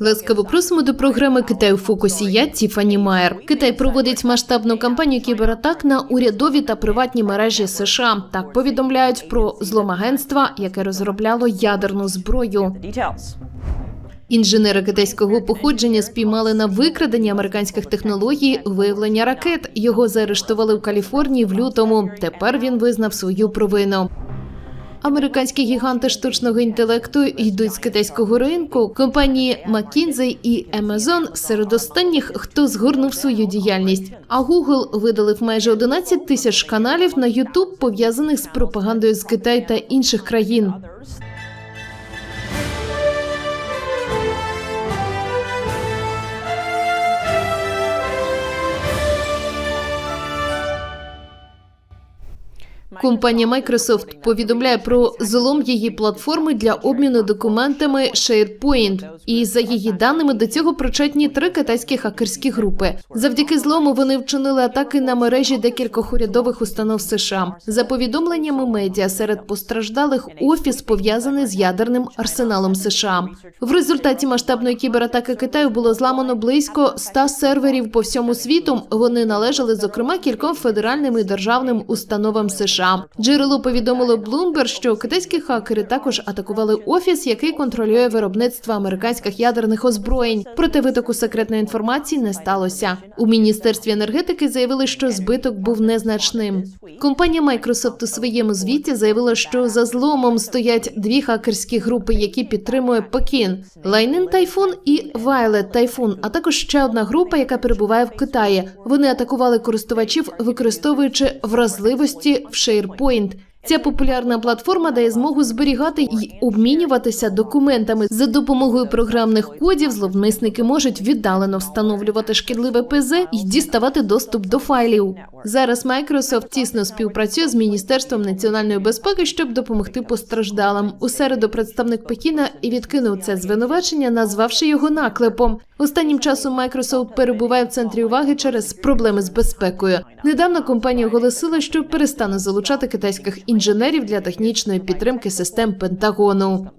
Ласкаво просимо до програми Китай у фокусі. Я Тіфані Майер. Китай проводить масштабну кампанію кібератак на урядові та приватні мережі США. Так повідомляють про зломагентства, яке розробляло ядерну зброю. Інженери китайського походження спіймали на викраденні американських технологій виявлення ракет. Його заарештували в Каліфорнії в лютому. Тепер він визнав свою провину. Американські гіганти штучного інтелекту йдуть з китайського ринку. Компанії McKinsey і Amazon серед останніх, хто згорнув свою діяльність. А Google видалив майже 11 тисяч каналів на YouTube, пов'язаних з пропагандою з Китаю та інших країн. Компанія Microsoft повідомляє про злом її платформи для обміну документами SharePoint. І за її даними до цього причетні три китайські хакерські групи. Завдяки злому вони вчинили атаки на мережі декількох урядових установ США. За повідомленнями медіа серед постраждалих офіс пов'язаний з ядерним арсеналом США. В результаті масштабної кібератаки Китаю було зламано близько 100 серверів по всьому світу. Вони належали зокрема кільком федеральним і державним установам США. Джерело повідомило Bloomberg, що китайські хакери також атакували офіс, який контролює виробництво американських ядерних озброєнь. Проте витоку секретної інформації не сталося. У міністерстві енергетики заявили, що збиток був незначним. Компанія Microsoft у своєму звіті заявила, що за зломом стоять дві хакерські групи, які підтримує Пекін: Lightning Typhoon і Violet Typhoon, а також ще одна група, яка перебуває в Китаї. Вони атакували користувачів, використовуючи вразливості в SharePoint. Ця популярна платформа дає змогу зберігати і обмінюватися документами за допомогою програмних кодів. Зловмисники можуть віддалено встановлювати шкідливе ПЗ і діставати доступ до файлів. Зараз Microsoft тісно співпрацює з Міністерством національної безпеки, щоб допомогти постраждалим. У середу представник Пекіна відкинув це звинувачення, назвавши його наклепом. Останнім часом Microsoft перебуває в центрі уваги через проблеми з безпекою. Недавно компанія оголосила, що перестане залучати китайських інженерів для технічної підтримки систем Пентагону.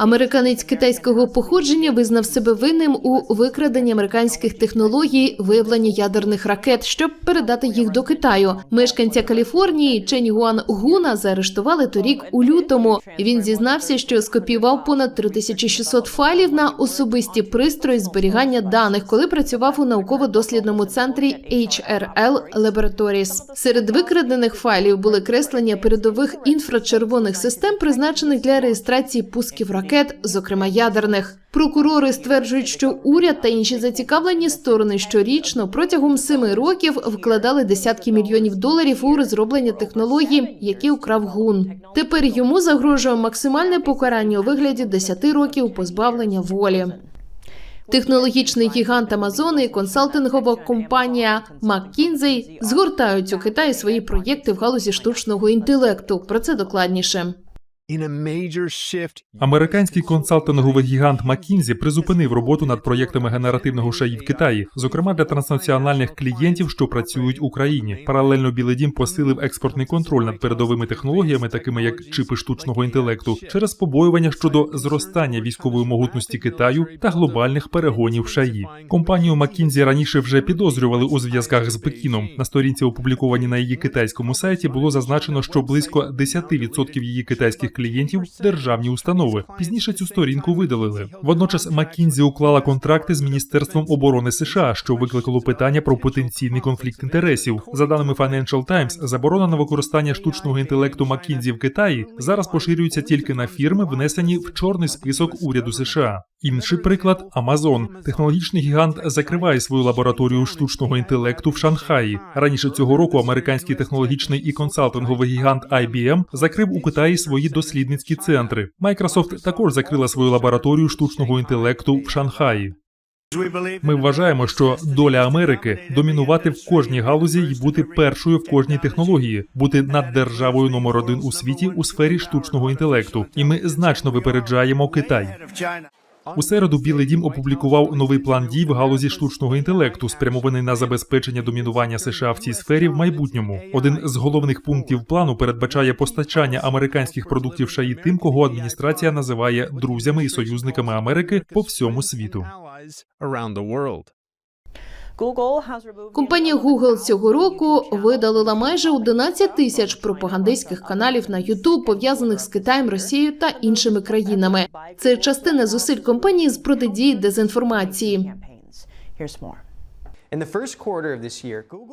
Американець китайського походження визнав себе винним у викраденні американських технологій виявлення ядерних ракет, щоб передати їх до Китаю. Мешканця Каліфорнії Чень Гуан Гуна заарештували торік у лютому. Він зізнався, що скопіював понад 3600 файлів на особисті пристрої зберігання даних, коли працював у науково-дослідному центрі HRL Laboratories. Серед викрадених файлів були креслення передових інфрачервоних систем, призначених для реєстрації пусків ракет ракет, зокрема ядерних. Прокурори стверджують, що уряд та інші зацікавлені сторони щорічно протягом семи років вкладали десятки мільйонів доларів у розроблення технологій, які украв гун. Тепер йому загрожує максимальне покарання у вигляді 10 років позбавлення волі. Технологічний гігант Амазони і консалтингова компанія McKinsey згортають у Китаї свої проєкти в галузі штучного інтелекту. Про це докладніше. Американський консалтинговий гігант McKinsey призупинив роботу над проєктами генеративного шаї в Китаї, зокрема для транснаціональних клієнтів, що працюють в Україні. Паралельно Білий Дім посилив експортний контроль над передовими технологіями, такими як чипи штучного інтелекту, через побоювання щодо зростання військової могутності Китаю та глобальних перегонів шаї. Компанію McKinsey раніше вже підозрювали у зв'язках з Пекіном. На сторінці, опублікованій на її китайському сайті, було зазначено, що близько 10% її китайських клієнтів державні установи. Пізніше цю сторінку видалили. Водночас McKinsey уклала контракти з міністерством оборони США, що викликало питання про потенційний конфлікт інтересів. За даними Financial Times, заборона на використання штучного інтелекту McKinsey в Китаї зараз поширюється тільки на фірми, внесені в чорний список уряду США. Інший приклад Amazon. Технологічний гігант закриває свою лабораторію штучного інтелекту в Шанхаї. Раніше цього року американський технологічний і консалтинговий гігант IBM закрив у Китаї свої дослідницькі центри. Microsoft також закрила свою лабораторію штучного інтелекту в Шанхаї. Ми вважаємо, що доля Америки домінувати в кожній галузі і бути першою в кожній технології, бути наддержавою номер один у світі у сфері штучного інтелекту, і ми значно випереджаємо Китай. У середу Білий Дім опублікував новий план дій в галузі штучного інтелекту, спрямований на забезпечення домінування США в цій сфері в майбутньому. Один з головних пунктів плану передбачає постачання американських продуктів шаї тим, кого адміністрація називає друзями і союзниками Америки по всьому світу. Компанія Google цього року видалила майже 11 тисяч пропагандистських каналів на YouTube, пов'язаних з Китаєм, Росією та іншими країнами. Це частина зусиль компанії з протидії дезінформації.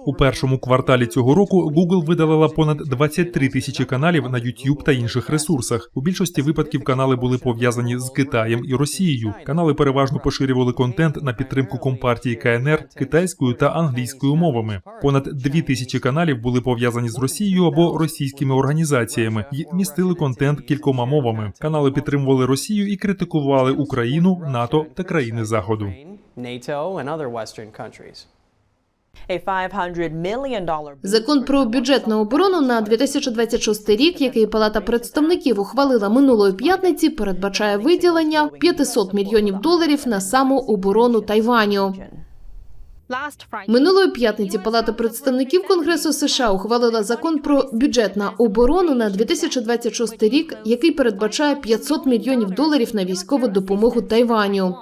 У першому кварталі цього року Google видалила понад 23 тисячі каналів на YouTube та інших ресурсах. У більшості випадків канали були пов'язані з Китаєм і Росією. Канали переважно поширювали контент на підтримку компартії КНР китайською та англійською мовами. Понад 2 тисячі каналів були пов'язані з Росією або російськими організаціями і містили контент кількома мовами. Канали підтримували Росію і критикували Україну, НАТО та країни Заходу. NATO and other Western countries. A $500 million Закон про бюджет на оборону на 2026 рік, який Палата представників ухвалила минулої п'ятниці, передбачає виділення 500 мільйонів доларів на самооборону Тайваню. Минулої п'ятниці Палата представників Конгресу США ухвалила закон про бюджет на оборону на 2026 рік, який передбачає 500 мільйонів доларів на військову допомогу Тайваню.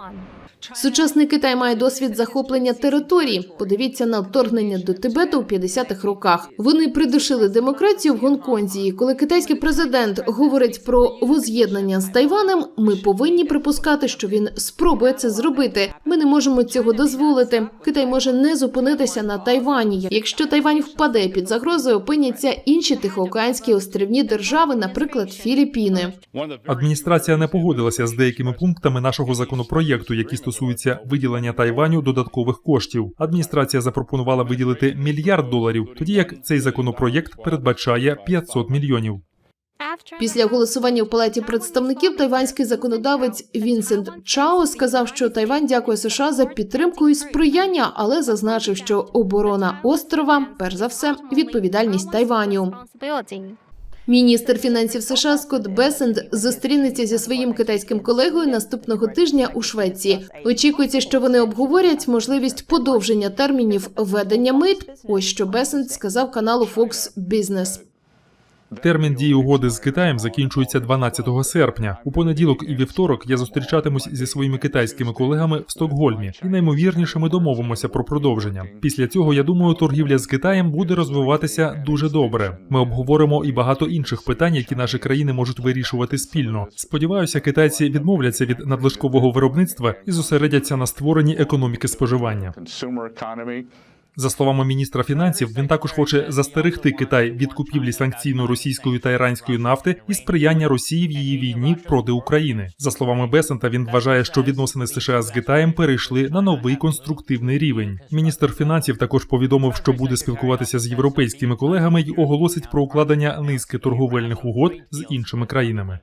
Сучасний Китай має досвід захоплення територій. Подивіться на вторгнення до Тибету у 50-х роках. Вони придушили демократію в Гонконзі. І Коли китайський президент говорить про воз'єднання з Тайванем, ми повинні припускати, що він спробує це зробити. Ми не можемо цього дозволити. Китай може не зупинитися на Тайвані. Якщо Тайвань впаде під загрозою, опиняться інші тихоокеанські острівні держави, наприклад, Філіппіни. Адміністрація не погодилася з деякими пунктами нашого законопроєкту, які стосуються виділення Тайваню додаткових коштів. Адміністрація запропонувала виділити мільярд доларів, тоді як цей законопроєкт передбачає 500 мільйонів. Після голосування в палаті представників тайванський законодавець Вінсент Чао сказав, що Тайвань дякує США за підтримку і сприяння, але зазначив, що оборона острова, перш за все, відповідальність Тайваню. Міністр фінансів США Скотт Бесенд зустрінеться зі своїм китайським колегою наступного тижня у Швеції. Очікується, що вони обговорять можливість подовження термінів введення мит. Ось що Бесенд сказав каналу Fox Business. Термін дії угоди з Китаєм закінчується 12 серпня. У понеділок і вівторок я зустрічатимусь зі своїми китайськими колегами в Стокгольмі, і наймовірніше ми домовимося про продовження. Після цього я думаю, торгівля з Китаєм буде розвиватися дуже добре. Ми обговоримо і багато інших питань, які наші країни можуть вирішувати спільно. Сподіваюся, китайці відмовляться від надлишкового виробництва і зосередяться на створенні економіки споживання. За словами міністра фінансів, він також хоче застерегти Китай від купівлі санкційно російської та іранської нафти і сприяння Росії в її війні проти України. За словами Бесента, він вважає, що відносини США з Китаєм перейшли на новий конструктивний рівень. Міністр фінансів також повідомив, що буде спілкуватися з європейськими колегами й оголосить про укладення низки торговельних угод з іншими країнами.